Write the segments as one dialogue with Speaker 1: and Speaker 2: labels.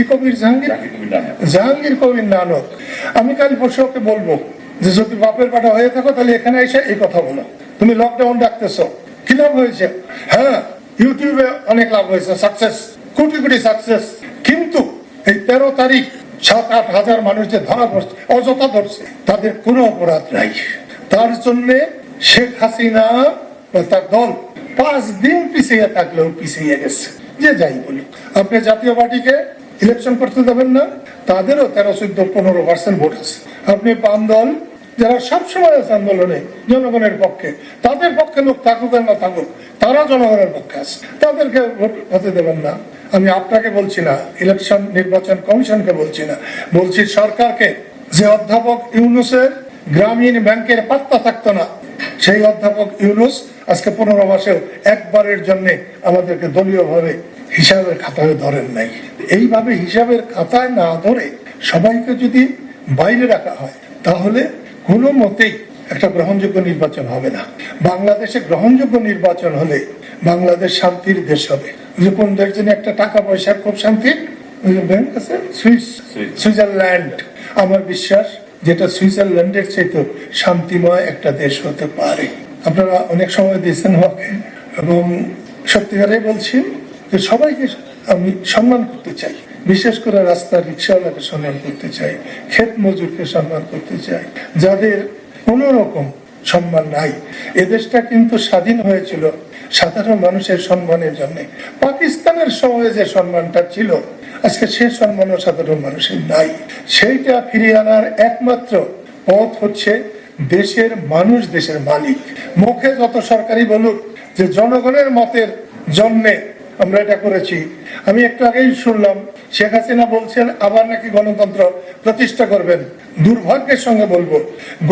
Speaker 1: কি কবির জাহাঙ্গীর। জাহাঙ্গীর কবির নানক। আমি কাল পরশু ওকে বলব যে যদি বাপের পাটা হয়ে থাকো তাহলে এখানে এসে এই কথা বলো। তুমি লকডাউন ডাকতেছো। কি লাভ হয়েছে? হ্যাঁ ইউটিউবে অনেক লাভ হয়েছে। সাকসেস কোটি কোটি সাকসেস কিন্তু এই তেরো তারিখ সাত আট হাজার মানুষ যে ধরা পড়ছে অযথা ধরছে তাদের কোনো অপরাধ নাই। তার জন্যে শেখ হাসিনা বা তার দল পাঁচ দিন পিছিয়ে থাকলেও পিছিয়ে গেছে। যে যাই বলুক। আপনি জাতীয় পার্টিকে ইলেকশন করতে দেবেন না, তাদেরও তেরো, চোদ্দ, পনেরো পার্সেন্ট ভোট আছে। আপনি বাম দল, যারা সবসময় আছে আন্দোলনে, জনগণের পক্ষে, তাদের পক্ষে লোক থাকুক আর না থাকুক, তারা জনগণের পক্ষে আছে। তাদেরকে ভোট হতে দেবেন না। আমি আপনাকে বলছি না ইলেকশন নির্বাচন কমিশনকে বলছি না। বলছি সরকারকে, যে অধ্যাপক ইউনুসের গ্রামীণ ব্যাংকের পাত্তা থাকতো না, সেই অধ্যাপক ইউনুস আজকে পনেরো মাসেও একবারের জন্য আমাদেরকে দলীয় ভাবে হিসাবের খাতায় ধরেন নাই। এইভাবে হিসাবের খাতায় না ধরে সবাইকে যদি বাইরে রাখা হয় তাহলে কোনো মতেই একটা গ্রহণযোগ্য নির্বাচন হবে না। বাংলাদেশে গ্রহণযোগ্য নির্বাচন হলে বাংলাদেশ শান্তির দেশ হবে। যে কোন দেশ যেন একটা টাকা পয়সার খুব শান্তি? আছে?
Speaker 2: সুইস।
Speaker 1: সুইজারল্যান্ড। আমার বিশ্বাস যেটা সুইজারল্যান্ডের চাইতে শান্তিময় একটা দেশ হতে পারে। আপনারা অনেক সময় দিয়েছেন আমাকে এবং সত্যিকারে বলছি যে সবাইকে আমি সম্মান করতে চাই। বিশেষ করে রাস্তার রিক্সাওয়ালাকে সম্মান করতে চাই, ক্ষেত মজুরকে সম্মান করতে চাই। যাদের কোনো রকম সম্মান নাই। এদেশটা কিন্তু স্বাধীন হয়েছিল সাধারণ মানুষের সম্মানের জন্য। পাকিস্তানের সময়ে যে সম্মানটা ছিল, আজকে সে সম্মানও সাধারণ মানুষের নাই। সেইটা ফিরিয়ে আনার একমাত্র পথ হচ্ছে দেশের মানুষ, দেশের মালিক। মুখে যত সরকারি বলুক, যে জনগণের মতের জন্যে আমরা এটা করেছি। আমি একটু আগেই শুনলাম, শেখ হাসিনা বলছেন, আবার নাকি গণতন্ত্র প্রতিষ্ঠা করবেন। দুর্ভাগ্যের সঙ্গে বলব,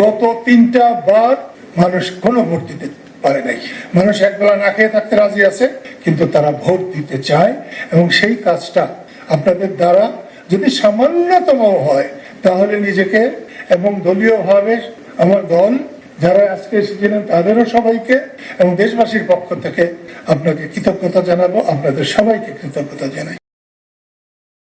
Speaker 1: গত তিনটা বার মানুষ কোনো ভোট দিতে পারে নাই। মানুষ একবেলা না খেয়ে থাকতে রাজি আছে, কিন্তু তারা ভোট দিতে চায় এবং সেই কাজটা আপনাদের দ্বারা যদি সামান্যতম হয়, তাহলে নিজেকে এবং দলীয়ভাবে আমার দল যারা আজকে এসেছিলেন, তাদেরও সবাইকে এবং দেশবাসীর পক্ষ থেকে আপনাকে কৃতজ্ঞতা জানাব, আপনাদের সবাইকে কৃতজ্ঞতা জানাই।